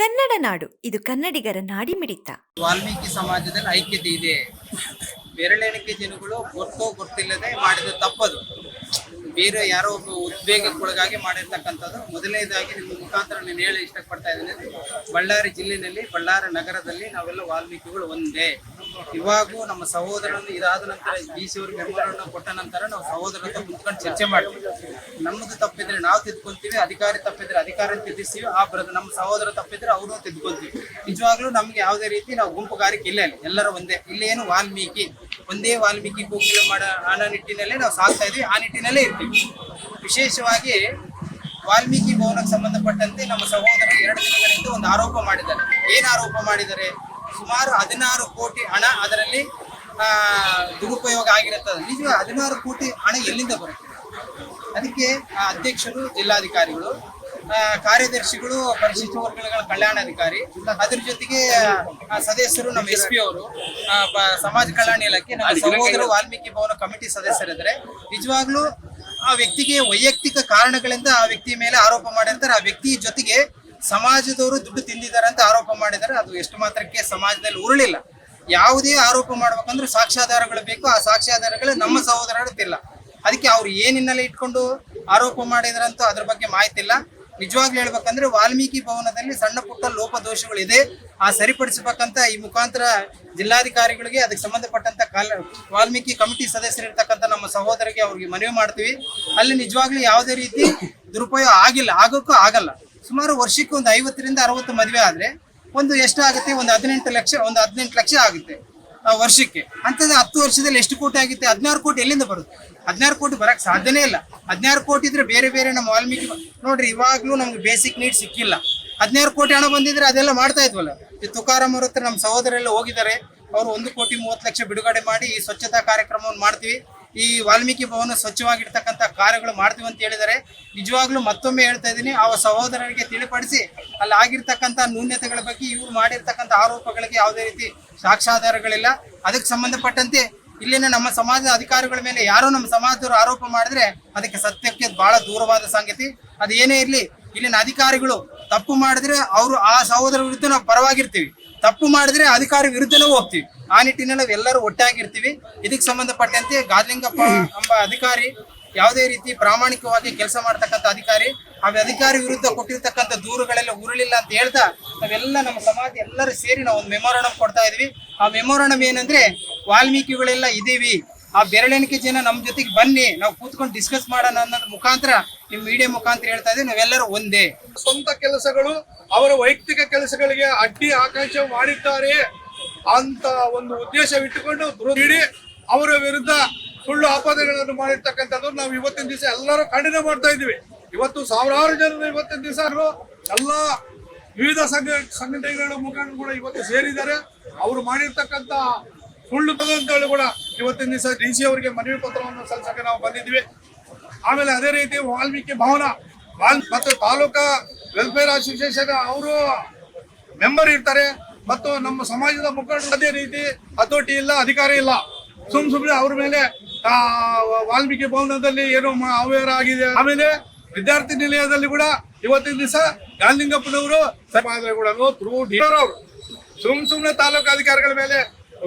ಕನ್ನಡ ನಾಡು, ಇದು ಕನ್ನಡಿಗರ ನಾಡಿಮಿಡಿತ. ವಾಲ್ಮೀಕಿ ಸಮಾಜದಲ್ಲಿ ಐಕ್ಯತೆ ಇದೆ. ಬೆರಳೆಣಿಕೆ ಜನಗಳು ಗೊತ್ತೋ ಗೊತ್ತಿಲ್ಲದೆ ಮಾಡಿದ ತಪ್ಪದು. ಬೇರೆ ಯಾರೋ ಒಬ್ಬ ಉದ್ವೇಗಕ್ಕೊಳಗಾಗಿ ಮಾಡಿರ್ತಕ್ಕಂಥದ್ದು. ಮೊದಲನೇದಾಗಿ ನಿಮ್ಮ ಮುಖಾಂತರ ನಾನು ಹೇಳಿ ಇಷ್ಟಪಡ್ತಾ ಇದ್ದೀನಿ. ಬಳ್ಳಾರಿ ಜಿಲ್ಲೆಯಲ್ಲಿ, ಬಳ್ಳಾರಿ ನಗರದಲ್ಲಿ ನಾವೆಲ್ಲ ವಾಲ್ಮೀಕಿಗಳು ಒಂದೇ. ಇವಾಗೂ ನಮ್ಮ ಸಹೋದರನ್ನು ಇದಾದ ನಂತರ ಡಿ ಸಿ ಅವ್ರಿಗೆ ಕೊಟ್ಟ ನಂತರ ನಾವು ಸಹೋದರ ಕುಂತ್ಕೊಂಡು ಚರ್ಚೆ ಮಾಡ್ತೀವಿ. ನಮ್ಮದು ತಪ್ಪಿದ್ರೆ ನಾವು ತಿದ್ಕೊಂತೀವಿ ಅಧಿಕಾರಿ ತಪ್ಪಿದ್ರೆ ಅಧಿಕಾರಿ ತಿದ್ದಿಸ್ತೀವಿ, ಆ ಬರೋದು, ನಮ್ಮ ಸಹೋದರ ತಪ್ಪಿದ್ರೆ ಅವರು ತಿದ್ಕೊಂತೀವಿ ನಿಜವಾಗ್ಲೂ ನಮ್ಗೆ ಯಾವುದೇ ರೀತಿ ನಾವು ಗುಂಪುಗಾರಿಕೆ ಇಲ್ಲ ಇಲ್ಲ. ಎಲ್ಲರೂ ಒಂದೇ. ಇಲ್ಲೇನು ವಾಲ್ಮೀಕಿ, ಒಂದೇ ವಾಲ್ಮೀಕಿ ಕೋಕಿಲ ಮಾಡ ಅನ್ನೋ ನಿಟ್ಟಿನಲ್ಲೇ ನಾವು ಸಾಗ್ತಾ ಇದೀವಿ, ಆ ನಿಟ್ಟಿನಲ್ಲೇ ಇರ್ತೀವಿ. ವಿಶೇಷವಾಗಿ ವಾಲ್ಮೀಕಿ ಭವನಕ್ಕೆ ಸಂಬಂಧಪಟ್ಟಂತೆ ನಮ್ಮ ಸಹೋದರ ಎರಡು ದಿನಗಳಿಂದ ಒಂದು ಆರೋಪ ಮಾಡಿದ್ದಾರೆ. ಏನು ಆರೋಪ ಮಾಡಿದ್ದಾರೆ? ಸುಮಾರು ಹದಿನಾರು ಕೋಟಿ ಹಣ ಅದರಲ್ಲಿ ದುರುಪಯೋಗ ಆಗಿರುತ್ತದೆ. ನಿಜ ಹದಿನಾರು ಕೋಟಿ ಹಣ ಎಲ್ಲಿಂದ ಬರುತ್ತೆ? ಅದಕ್ಕೆ ಆ ಅಧ್ಯಕ್ಷರು ಜಿಲ್ಲಾಧಿಕಾರಿಗಳು ಕಾರ್ಯದರ್ಶಿಗಳು ಪರಿಶಿಷ್ಟ ವರ್ಗಗಳ ಕಲ್ಯಾಣಾಧಿಕಾರಿ ಅದ್ರ ಜೊತೆಗೆ ಆ, ಸದಸ್ಯರು ನಮ್ಮ ಎಸ್ ಪಿ ಅವರು ಸಮಾಜ ಕಲ್ಯಾಣ ಇಲಾಖೆ ನಮ್ಮ ಸಹೋದರ ವಾಲ್ಮೀಕಿ ಭವನ ಕಮಿಟಿ ಸದಸ್ಯರಿದ್ದಾರೆ. ನಿಜವಾಗ್ಲೂ ಆ ವ್ಯಕ್ತಿಗೆ ವೈಯಕ್ತಿಕ ಕಾರಣಗಳಿಂದ ಆ ವ್ಯಕ್ತಿ ಮೇಲೆ ಆರೋಪ ಮಾಡಿರ್ತಾರೆ. ಆ ವ್ಯಕ್ತಿ ಜೊತೆಗೆ ಸಮಾಜದವರು ದುಡ್ಡು ತಿಂದಿದ್ದಾರೆ ಅಂತ ಆರೋಪ ಮಾಡಿದ್ದಾರೆ ಅದು ಎಷ್ಟು ಮಾತ್ರಕ್ಕೆ ಸಮಾಜದಲ್ಲಿ ಉರುಳಿಲ್ಲ. ಯಾವುದೇ ಆರೋಪ ಮಾಡ್ಬೇಕಂದ್ರೆ ಸಾಕ್ಷ್ಯಾಧಾರಗಳು ಬೇಕು, ಆ ಸಾಕ್ಷ್ಯಾಧಾರಗಳು ನಮ್ಮ ಸಹೋದರರಿಲ್ಲ ಅದಕ್ಕೆ ಅವ್ರು ಏನ್ ಹಿನ್ನೆಲೆ ಇಟ್ಕೊಂಡು ಆರೋಪ ಮಾಡಿದ್ರಂತೂ ಅದ್ರ ಬಗ್ಗೆ ಮಾಹಿತಿ ಇಲ್ಲ ನಿಜವಾಗ್ಲೂ ಹೇಳ್ಬೇಕಂದ್ರೆ ವಾಲ್ಮೀಕಿ ಭವನದಲ್ಲಿ ಸಣ್ಣ ಪುಟ್ಟ ಲೋಪದೋಷಗಳಿದೆ. ಆ ಸರಿಪಡಿಸಬೇಕಂತ ಈ ಮುಖಾಂತರ ಜಿಲ್ಲಾಧಿಕಾರಿಗಳಿಗೆ, ಅದಕ್ಕೆ ಸಂಬಂಧಪಟ್ಟಂತ ಕಾಲ, ವಾಲ್ಮೀಕಿ ಕಮಿಟಿ ಸದಸ್ಯರಿರ್ತಕ್ಕಂಥ ನಮ್ಮ ಸಹೋದರಿಗೆ ಅವ್ರಿಗೆ ಮನವಿ ಮಾಡ್ತೀವಿ. ಅಲ್ಲಿ ನಿಜವಾಗ್ಲೂ ಯಾವುದೇ ರೀತಿ ದುರುಪಯೋಗ ಆಗಿಲ್ಲ, ಆಗೋಕ್ಕೂ ಆಗಲ್ಲ. ಸುಮಾರು ವರ್ಷಕ್ಕೆ ಒಂದು ಐವತ್ತರಿಂದ ಅರವತ್ತು ಮದುವೆ ಆದರೆ ಒಂದು ಎಷ್ಟಾಗುತ್ತೆ ಒಂದು ಹದಿನೆಂಟು ಲಕ್ಷ, ಒಂದು ಹದಿನೆಂಟು ಲಕ್ಷ ಆಗುತ್ತೆ ವರ್ಷಕ್ಕೆ. ಅಂಥದ್ದು ಹತ್ತು ವರ್ಷದಲ್ಲಿ ಎಷ್ಟು ಕೋಟಿ ಆಗುತ್ತೆ? ಹದಿನಾರು ಕೋಟಿ ಎಲ್ಲಿಂದ ಬರುತ್ತೆ? ಹದಿನಾರು ಕೋಟಿ ಬರೋಕ್ಕೆ ಸಾಧ್ಯನೇ ಇಲ್ಲ. ಹದಿನಾರು ಕೋಟಿ ಇದ್ರೆ ಬೇರೆ ಬೇರೆ ನಮ್ಮ ವಾಲ್ಮೀಕಿ ನೋಡ್ರಿ, ಇವಾಗ್ಲೂ ನಮ್ಗೆ ಬೇಸಿಕ್ ನೀಡ್ ಸಿಕ್ಕಿಲ್ಲ. ಹದಿನಾರು ಕೋಟಿ ಹಣ ಬಂದಿದ್ರೆ ಅದೆಲ್ಲ ಮಾಡ್ತಾ ಇದ್ವಲ್ಲ. ಈ ತುಕಾರಾಮ್ ಅವ್ರ ಹತ್ರ ನಮ್ಮ ಸಹೋದರೆಲ್ಲ ಹೋಗಿದ್ದಾರೆ. ಅವರು ಒಂದು ಕೋಟಿ ಮೂವತ್ತು ಲಕ್ಷ ಬಿಡುಗಡೆ ಮಾಡಿ ಈ ಸ್ವಚ್ಛತಾ ಕಾರ್ಯಕ್ರಮವನ್ನು ಮಾಡ್ತೀವಿ. ಈ ವಾಲ್ಮೀಕಿ ಭವನ ಸ್ವಚ್ಛವಾಗಿರ್ತಕ್ಕಂಥ ಕಾರ್ಯಗಳು ಮಾಡ್ತೀವಿ ಅಂತ ಹೇಳಿದರೆ ನಿಜವಾಗ್ಲೂ ಮತ್ತೊಮ್ಮೆ ಹೇಳ್ತಾ ಇದ್ದೀನಿ, ಆ ಸಹೋದರರಿಗೆ ತಿಳಿಪಡಿಸಿ ಅಲ್ಲಿ ಆಗಿರ್ತಕ್ಕಂಥ ನ್ಯೂನ್ಯತೆಗಳ ಬಗ್ಗೆ ಇವ್ರು ಮಾಡಿರ್ತಕ್ಕಂಥ ಆರೋಪಗಳಿಗೆ ಯಾವುದೇ ರೀತಿ ಸಾಕ್ಷ್ಯಾಧಾರಗಳಿಲ್ಲ. ಅದಕ್ಕೆ ಸಂಬಂಧಪಟ್ಟಂತೆ ಇಲ್ಲಿನ ನಮ್ಮ ಸಮಾಜದ ಅಧಿಕಾರಿಗಳ ಮೇಲೆ ಯಾರೋ ನಮ್ಮ ಸಮಾಜದವರು ಆರೋಪ ಮಾಡಿದ್ರೆ ಅದಕ್ಕೆ ಸತ್ಯಕ್ಕೆ ಬಹಳ ದೂರವಾದ ಸಂಗತಿ. ಅದು ಏನೇ ಇರಲಿ, ಇಲ್ಲಿನ ಅಧಿಕಾರಿಗಳು ತಪ್ಪು ಮಾಡಿದ್ರೆ ಅವರು ಆ ಸಹೋದರ ವಿರುದ್ಧ ನಾವು ಪರವಾಗಿರ್ತೀವಿ. ತಪ್ಪು ಮಾಡಿದ್ರೆ ಅಧಿಕಾರಿ ವಿರುದ್ಧನೂ ಹೋಗ್ತೀವಿ. ಆ ನಿಟ್ಟಿನಲ್ಲಿ ನಾವೆಲ್ಲರೂ ಒಟ್ಟಾಗಿರ್ತೀವಿ. ಇದಕ್ಕೆ ಸಂಬಂಧಪಟ್ಟಂತೆ ಗಾದಲಿಂಗಪ್ಪ ಎಂಬ ಅಧಿಕಾರಿ ಯಾವುದೇ ರೀತಿ ಪ್ರಾಮಾಣಿಕವಾಗಿ ಕೆಲಸ ಮಾಡ್ತಕ್ಕಂಥ ಅಧಿಕಾರಿ ಆ ಅಧಿಕಾರಿ ವಿರುದ್ಧ ಕೊಟ್ಟಿರ್ತಕ್ಕಂಥ ದೂರುಗಳೆಲ್ಲ ಉರುಳಿಲ್ಲ ಅಂತ ಹೇಳ್ತಾ ನಾವೆಲ್ಲ ನಮ್ಮ ಸಮಾಜ ಎಲ್ಲರೂ ಸೇರಿ ನಾವು ಒಂದು ಮೆಮೊರಂಡಮ್ ಕೊಡ್ತಾ ಇದೀವಿ. ಆ ಮೆಮೊರಂಡಮ್ ಏನಂದ್ರೆ ವಾಲ್ಮೀಕಿಗಳೆಲ್ಲ ಇದೀವಿ ಆ ಬೆರಳೆಣಿಕೆ ಜನ ನಮ್ಮ ಜೊತೆಗೆ ಬನ್ನಿ, ನಾವು ಕೂತ್ಕೊಂಡು ಡಿಸ್ಕಸ್ ಮಾಡೋಣ ಅನ್ನೋದ್ರ ಮುಖಾಂತರ ನಿಮ್ ಮೀಡಿಯಾ ಮುಖಾಂತರ ಹೇಳ್ತಾ ಇದ್ದೀವಿ. ನಾವೆಲ್ಲರೂ ಒಂದೇ. ಸ್ವಂತ ಕೆಲಸಗಳು ಅವರ ವೈಯಕ್ತಿಕ ಕೆಲಸಗಳಿಗೆ ಅಡ್ಡಿ ಆಕಾಂಕ್ಷೆ ಮಾಡಿದ್ದಾರೆ. ಅಂತ ಒಂದು ಉದ್ದೇಶವಿಟ್ಟುಕೊಂಡು ನೀಡಿ ಅವರ ವಿರುದ್ಧ ಸುಳ್ಳು ಆಪಾದನೆಗಳನ್ನು ಮಾಡಿರ್ತಕ್ಕಂಥದ್ದು ನಾವು ಇವತ್ತಿನ ದಿವಸ ಎಲ್ಲರೂ ಖಂಡನೆ ಮಾಡ್ತಾ ಇದ್ದೀವಿ. ಇವತ್ತು ಸಾವಿರಾರು ಜನರು ಇವತ್ತಿನ ದಿವಸ ಎಲ್ಲ ವಿವಿಧ ಸಂಘ, ಸಂಘಟನೆಗಳ ಮುಖಂಡರು ಕೂಡ ಇವತ್ತು ಸೇರಿದ್ದಾರೆ. ಅವರು ಮಾಡಿರ್ತಕ್ಕಂಥ ಸುಳ್ಳು ಪದಂತಗಳು ಕೂಡ ಇವತ್ತಿನ ದಿವಸ ಡಿ ಸಿ ಅವರಿಗೆ ಮನವಿ ಪತ್ರವನ್ನು ಸಲ್ಲಿಸಕ್ಕೆ ನಾವು ಬಂದಿದ್ವಿ ಆಮೇಲೆ ಅದೇ ರೀತಿ ವಾಲ್ಮೀಕಿ ಭವನ ಮತ್ತು ತಾಲೂಕಾ ವೆಲ್ಫೇರ್ ಅಸೋಸಿಯೇಷನ್ ಅವರು ಮೆಂಬರ್ ಇರ್ತಾರೆ. ಮತ್ತು ನಮ್ಮ ಸಮಾಜದ ಮುಖಂಡ ಅದೇ ರೀತಿ ಹತೋಟಿ ಇಲ್ಲ, ಅಧಿಕಾರ ಇಲ್ಲ. ಸುಮ್ ಸುಮ್ನೆ ಅವ್ರ ಮೇಲೆ ವಾಲ್ಮೀಕಿ ಭವನದಲ್ಲಿ ಏನೋ ಅವ್ಯವಹಾರ ಆಗಿದೆ. ಆಮೇಲೆ ವಿದ್ಯಾರ್ಥಿ ನಿಲಯದಲ್ಲಿ ಕೂಡ ಇವತ್ತಿನ ದಿವಸ ಗಾಲಿಂಗಪ್ಪನವರು ಸುಮ್ ಸುಮ್ನೆ ತಾಲೂಕು ಅಧಿಕಾರಿಗಳ ಮೇಲೆ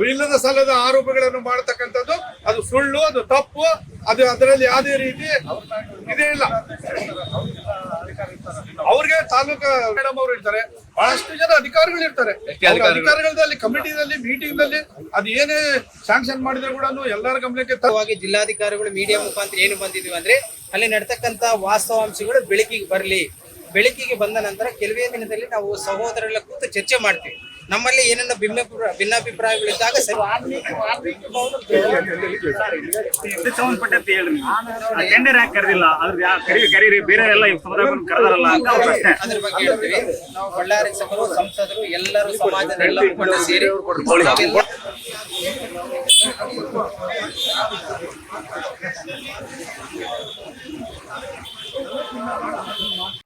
ಇಲ್ಲದ ಸಲ್ಲದ ಆರೋಪಗಳನ್ನು ಮಾಡತಕ್ಕಂಥದ್ದು, ಅದು ಸುಳ್ಳು, ಅದು ತಪ್ಪು, ಅದು ಅದರಲ್ಲಿ ಯಾವುದೇ ರೀತಿ ಇದೇ ಇಲ್ಲ. ಅವ್ರಿಗೆ ತಾಲೂಕು ಮೇಡಮ್ ಅವರು ಇರ್ತಾರೆ. ಬಹಳಷ್ಟು ಜನ ಅಧಿಕಾರಿಗಳು ಇರ್ತಾರೆ ಅಧಿಕಾರಿಗಳಲ್ಲಿ ಕಮಿಟಿನಲ್ಲಿ ಮೀಟಿಂಗ್ನಲ್ಲಿ ಅದು ಏನೇ ಸ್ಯಾಂಕ್ಷನ್ ಮಾಡಿದ್ರು ಕೂಡ ಎಲ್ಲರ ಗಮನಕ್ಕೆ ತರವಾಗಿ ಜಿಲ್ಲಾಧಿಕಾರಿಗಳು ಮೀಡಿಯಾ ಮುಖಾಂತರ ಏನು ಬಂದಿದ್ವಿ ಅಂದ್ರೆ ಅಲ್ಲಿ ನಡ್ತಕ್ಕಂತ ವಾಸ್ತವಾಂಶಗಳು ಬೆಳಕಿಗೆ ಬರಲಿ. ಬೆಳಕಿಗೆ ಬಂದ ನಂತರ ಕೆಲವೇ ದಿನದಲ್ಲಿ ನಾವು ಸಹೋದರರೆಲ್ಲ ಕೂತು ಚರ್ಚೆ ಮಾಡ್ತೀವಿ. ನಮ್ಮಲ್ಲಿ ಏನನ್ನ ಭಿನ್ನ ಭಿನ್ನಾಭಿಪ್ರಾಯಗಳಿದ್ದಾಗ ಸರಿ. ಇದಕ್ಕೆ ಸಂಬಂಧಪಟ್ಟಂತೆ ಹೇಳ್ರಿ ನೀವು. ಟೆಂಡರ್ ಯಾಕೆ ಕರೆದಿಲ್ಲ? ಅದ್ರ ಕರಿ ಕರೀರಿ ಬೇರೆ ಎಲ್ಲ ಸಮುದಾಯವನ್ನು ಕರೆದಾರಲ್ಲ ಅಂತ ಅವ್ರ ಪ್ರಶ್ನೆ ಅದ್ರ ಬಗ್ಗೆ ಹೇಳ್ತೀವಿ. ನಾವು ಬಳ್ಳಾರಿ ಸಭರು ಸಂಸದರು ಎಲ್ಲರೂ ಸಮಾಜದ ಎಲ್ಲ ಸೇರಿ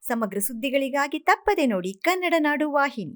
ಸಮಗ್ರ ಸುದ್ದಿಗಳಿಗಾಗಿ ತಪ್ಪದೆ ನೋಡಿ ಕನ್ನಡ ನಾಡು ವಾಹಿನಿ.